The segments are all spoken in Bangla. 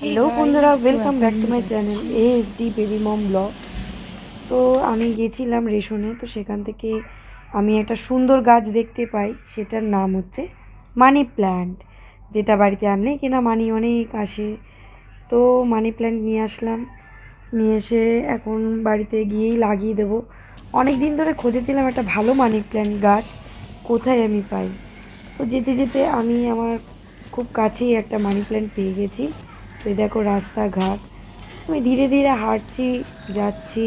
হ্যালো বন্ধুরা welcome back to my channel A S D baby mom vlog তো আমি গেছিলাম রেশনে তো সেখান থেকে আমি একটা সুন্দর গাছ দেখতে পাই সেটার নাম হচ্ছে মানি প্ল্যান্ট যেটা বাড়িতে আনলেই কিনা মানি অনেক আসে। তো মানি প্ল্যান্ট নিয়ে আসলাম নিয়ে এসে এখন বাড়িতে গিয়েই লাগিয়ে দেবো। অনেক দিন ধরে খুঁজেছিলাম একটা ভালো মানি প্ল্যান্ট গাছ কোথায় আমি পাই? তো যেতে যেতে আমি আমার খুব কাছেই একটা মানি প্ল্যান্ট পেয়ে গেছি। তো এই দেখো রাস্তাঘাট। আমি ধীরে ধীরে হাঁটছি যাচ্ছি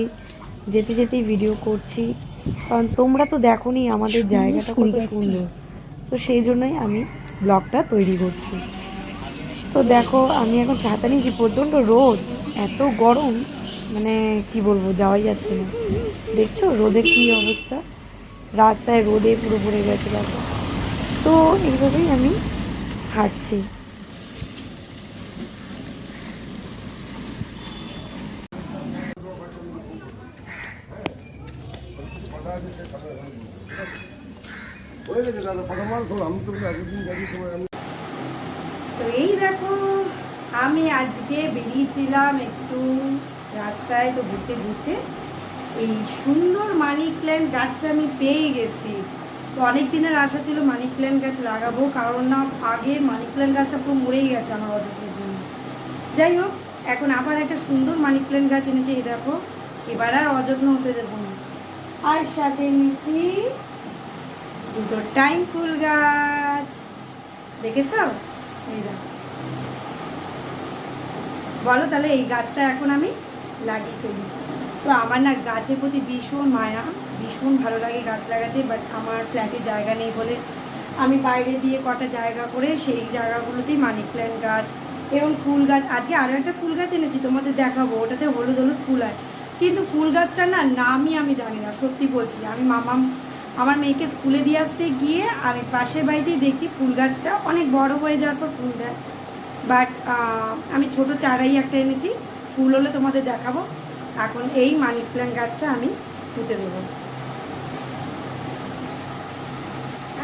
যেতে যেতেই ভিডিও করছি। কারণ তোমরা তো দেখোনি আমাদের জায়গাটা কত সুন্দর। তো সেই জন্যই আমি ব্লগটা তৈরি করছি। তো দেখো আমি এখন ছাতা নিয়েছি প্রচণ্ড রোদ এত গরম মানে কি বলব যাওয়াই যাচ্ছে না। দেখছ রোদের কী অবস্থা? রাস্তায় রোদে পুরো ভরে গেছে দেখো। তো এইভাবেই আমি হাঁটছি হয়ে গেছে দাদা কথা মাল শোন আমি তোকে আগের দিন গাড়ি সময় আমি তো এই দেখো, আমি আজকে বেরিয়েছিলাম একটু রাস্তায় তো ঘুরতে ঘুরতে। এই সুন্দর মানি প্ল্যান্ট গাছটা আমি পেয়ে গেছি। তো অনেক দিনের আশা ছিল মানি প্ল্যান্ট গাছ লাগাবো, কারণ না, আগে মানি প্ল্যান্ট গাছটা পুরো মরেই গেছে আমার অযত্নের জন্য। যাই হোক, এখন আবার একটা সুন্দর মানি প্ল্যান্ট গাছ এনেছি, এই দেখো। এবার আর অযত্ন হতে দেবো না। আর সাথে নিয়েছি দুটো টাইম ফুল গাছ দেখেছ? এই বলো তাহলে এই গাছটা এখন আমি লাগিয়ে ফেলি। তো আমার না গাছের প্রতি ভীষণ মায়া, ভীষণ ভালো লাগে গাছ লাগাতে বাট আমার ফ্ল্যাটে জায়গা নেই বলে আমি বাইরে দিয়ে কটা জায়গা করে সেই জায়গাগুলোতেই মানি প্ল্যান্ট গাছ এবং ফুল গাছ। আজকে আরও একটা ফুল গাছ এনেছি, তোমাদের দেখাবো। ওটাতে হলুদ হলুদ ফুল হয়। কিন্তু ফুল গাছটার না নামই আমি জানি না, সত্যি বলছি। আমি মামাম আমার মেয়েকে স্কুলে দিয়ে আসতে গিয়ে আমি পাশের বাড়িতেই দেখছি ফুল গাছটা। অনেক বড় হয়ে যাওয়ার পর ফুল দেয়। বাট আমি ছোট চারাই একটা এনেছি। ফুল হলে তোমাদের দেখাবো। এখন এই মানি প্ল্যান্ট গাছটা আমি পুঁতে দেবো।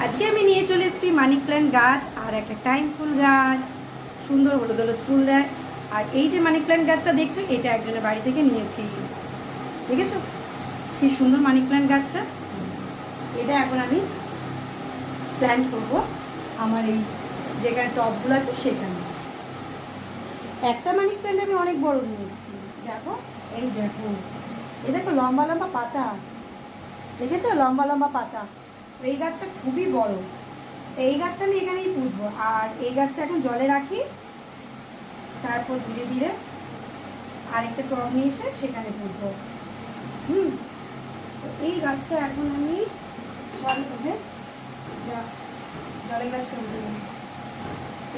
আজকে আমি নিয়ে চলে এসেছি মানি প্ল্যান্ট গাছ আর একটা টাইম ফুল গাছ। সুন্দর হলুদ হলুদ ফুল দেয়। আর এই যে মানি প্ল্যান্ট গাছটা দেখছ, এটা একজনের বাড়ি থেকে নিয়েছি। দেখেছ? কি সুন্দর মানি প্ল্যান্ট গাছটা? এটা এখন আমি প্ল্যান্ট করব আমার এই যেখানে টপগুলো আছে সেখানে। একটা মানি প্ল্যান্ট আমি অনেক বড় নিয়ে এসেছি দেখো, এই দেখো এই দেখো লম্বা লম্বা পাতা, দেখেছ? লম্বা লম্বা পাতা। এই গাছটা খুবই বড়। এই গাছটা আমি এখানেই পুঁতবো। আর এই গাছটা এখন জলে রাখি, তারপর ধীরে ধীরে আরেকটা টব নিয়ে এসে সেখানে পুঁতবো। হুম এই গাছটা এখন আমি জলে ওঠে যা, জলের গাছটা উঠে গেল।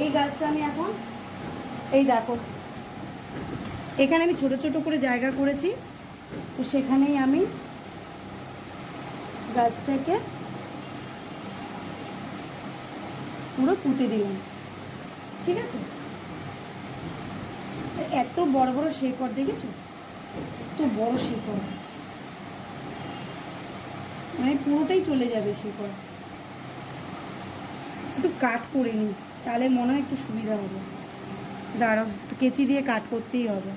এই গাছটা আমি এখন, এই দেখো। এখানে আমি ছোট ছোট করে জায়গা করেছি। তো সেখানেই আমি গাছটাকে পুরো পুঁতে দিলাম। ঠিক আছে? এত বড় বড় শেকড় দেখেছ? এত বড় শেকড়। মানে পুরোটাই চলে যাবে শেকড় একটু কাট করে নিই, তাহলে মনে হয় একটু সুবিধা হবে। দাঁড়াও কেচি দিয়ে কাট করতেই হবে।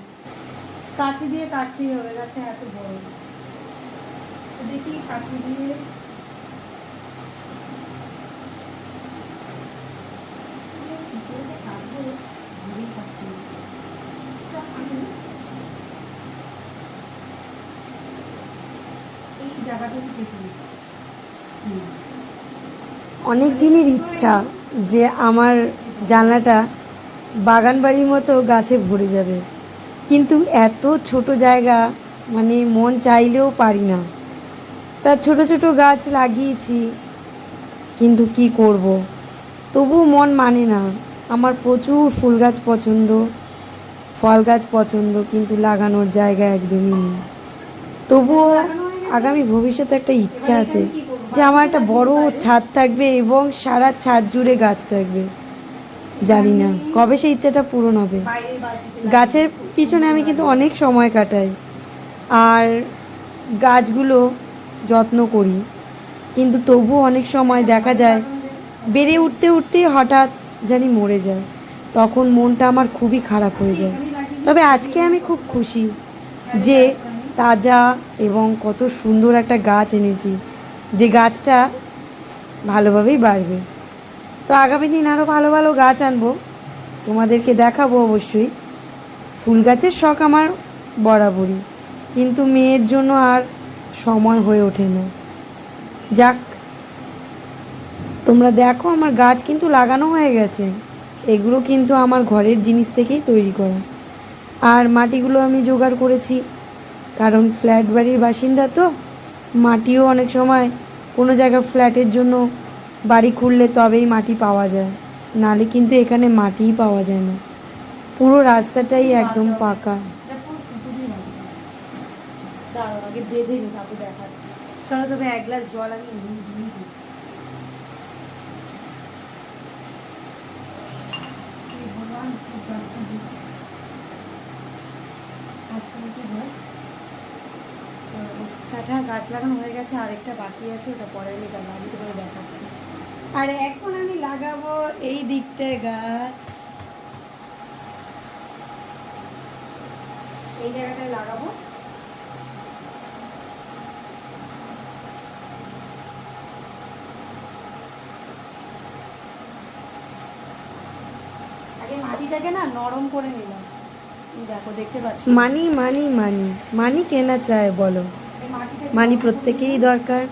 কাঁচি দিয়ে কাটতেই হবে, গাছটা এত বড়। দেখি কাঁচি দিয়ে। কি করে যে কাটবো, ভেবেই পাচ্ছি না। আচ্ছা, আমি এই জায়গাটুকু কেটে নিই। হুম। অনেক দিনের ইচ্ছা যে আমার জানলাটা বাগান বাড়ির মতো গাছে ভরে যাবে। কিন্তু এত ছোট জায়গা মানে মন চাইলেও পারি না। তা ছোট ছোট গাছ লাগিয়েছি, কিন্তু কি করব। তবুও মন মানে না। আমার প্রচুর ফুল গাছ পছন্দ, ফল গাছ পছন্দ, কিন্তু লাগানোর জায়গা একদমই নেই। তবুও আগামী ভবিষ্যতে একটা ইচ্ছা আছে। যে আমার একটা বড় ছাদ থাকবে এবং সারা ছাদ জুড়ে গাছ থাকবে। জানি না, কবে সেই ইচ্ছাটা পূরণ হবে। গাছের পিছনে আমি কিন্তু অনেক সময় কাটাই। আর গাছগুলো যত্ন করি। কিন্তু তবুও অনেক সময় দেখা যায়, বেড়ে উঠতে উঠতে হঠাৎ জানি মরে যায়। তখন মনটা আমার খুবই খারাপ হয়ে যায়। তবে আজকে আমি খুব খুশি যে তাজা এবং কত সুন্দর একটা গাছ এনেছি। যে গাছটা ভালোভাবেই বাড়বে। তো আগামী দিন আরও ভালো ভালো গাছ আনব। তোমাদেরকে দেখাবো অবশ্যই। ফুল গাছের শখ আমার বরাবরই। কিন্তু মেয়ের জন্য আর সময় হয়ে ওঠে না। যাক, তোমরা দেখো আমার গাছ কিন্তু লাগানো হয়ে গেছে। এগুলো কিন্তু আমার ঘরের জিনিস থেকেই তৈরি করা। আর মাটিগুলো আমি জোগাড় করেছি। কারণ ফ্ল্যাট বাড়ির বাসিন্দা তো, মাটিও অনেক সময় কোনো জায়গায় ফ্ল্যাটের জন্য বাড়ি খুললে তবেই মাটি পাওয়া যায়। নালে কিন্তু এখানে মাটিই পাওয়া যায় না। পুরো রাস্তাটাই একদম পাকা। চলো তবে এক গ্লাস জল আমি এই গাছটা দিই। গাছটা কি? কাটা গাছ লাগানো হয়ে গেছে, আরেকটা বাকি আছে ওটা পরে আমি বাড়িতে করে দেখাচ্ছি আর এখন আমি লাগাবো এই দিকটায় গাছ এই জায়গাটায় লাগাবো মাটিটাকে না নরম করে নিলাম দেখো, দেখতে পাচ্ছ মানি মানি মানি মানি কেনা চায়, বলো মানি প্রত্যেকেরই দরকার।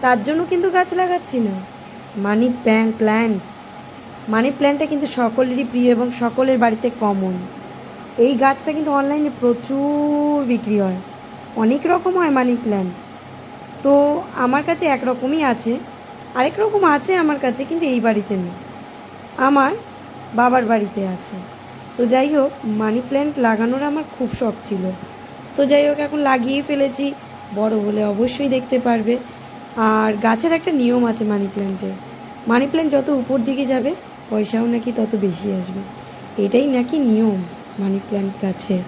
তার জন্য কিন্তু গাছ লাগাচ্ছি না। Money plant plant. মানি প্ল্যান্টটা কিন্তু সকলেরই প্রিয় এবং সকলের বাড়িতে কমন এই গাছটা কিন্তু অনলাইনে প্রচুর বিক্রি হয়। অনেক রকম হয় মানি প্ল্যান্ট। তো আমার কাছে একরকমই আছে। আরেক রকম আছে আমার কাছে, কিন্তু এই বাড়িতে নেই। আমার বাবার বাড়িতে আছে। তো যাই হোক, মানি প্ল্যান্ট লাগানোর আমার খুব শখ ছিল। তো যাই হোক, এখন লাগিয়ে ফেলেছি। বড় হলে অবশ্যই দেখতে পারবে। আর গাছের একটা নিয়ম আছে মানি প্ল্যান্টের মানি প্ল্যান্ট যত উপর দিকে যাবে, পয়সাও নাকি তত বেশি আসবে। এটাই নাকি নিয়ম মানি প্ল্যান্ট গাছে।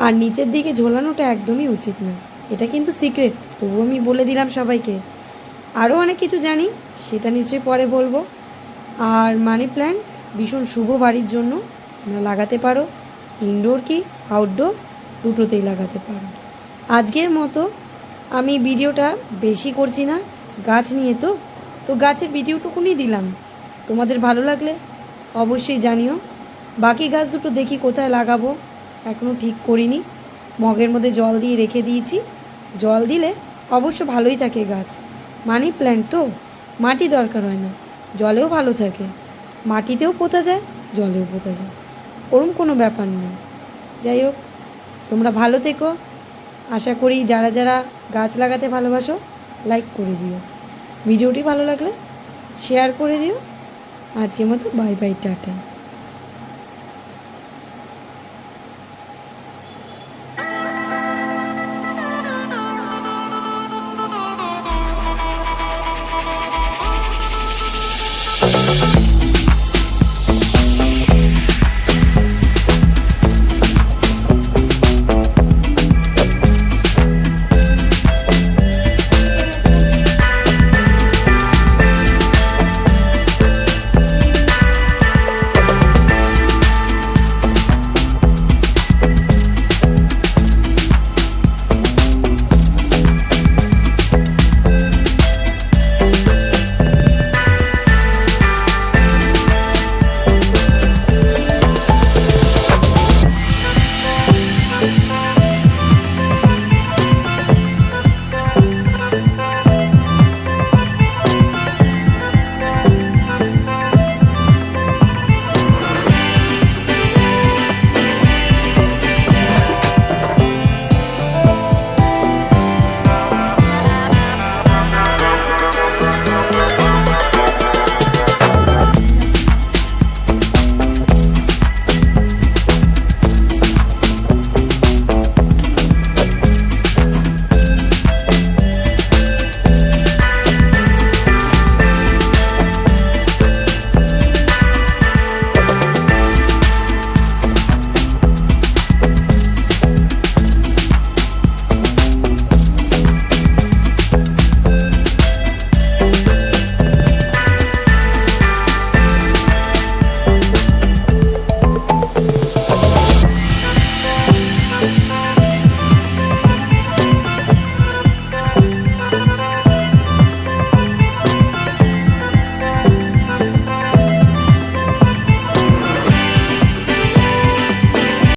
আর নিচের দিকে ঝোলানোটা একদমই উচিত না। এটা কিন্তু সিক্রেট, তবুও আমি বলে দিলাম সবাইকে। আরও অনেক কিছু জানি, সেটা নিশ্চয়ই পরে বলব। আর মানি প্ল্যান্ট ভীষণ শুভ বাড়ির জন্য। তোমরা লাগাতে পারো। ইনডোর কি, আউটডোর, দুটোতেই লাগাতে পারো। আজকের মতো আমি ভিডিওটা বেশি করছি না, গাছ নিয়ে তো। তো গাছের ভিডিওটুকুনি দিলাম। তোমাদের ভালো লাগলে অবশ্যই জানিও। বাকি গাছ দুটো দেখি কোথায় লাগাবো এখনও ঠিক করিনি। মগের মধ্যে জল দিয়ে রেখে দিয়েছি। জল দিলে অবশ্য ভালোই থাকে গাছ। মানি প্ল্যান্ট তো, মাটি দরকার হয় না, জলেও ভালো থাকে। মাটিতেও পোতা যায়, জলেও পোতা যায়। ওরম কোনো ব্যাপার নেই। যাই হোক, তোমরা ভালো থেকো। আশা করি যারা যারা গাছ লাগাতে ভালোবাসো লাইক করে দিও। ভিডিওটি ভালো লাগলে শেয়ার করে দিও। আজকের মতো বাই বাই টাটা।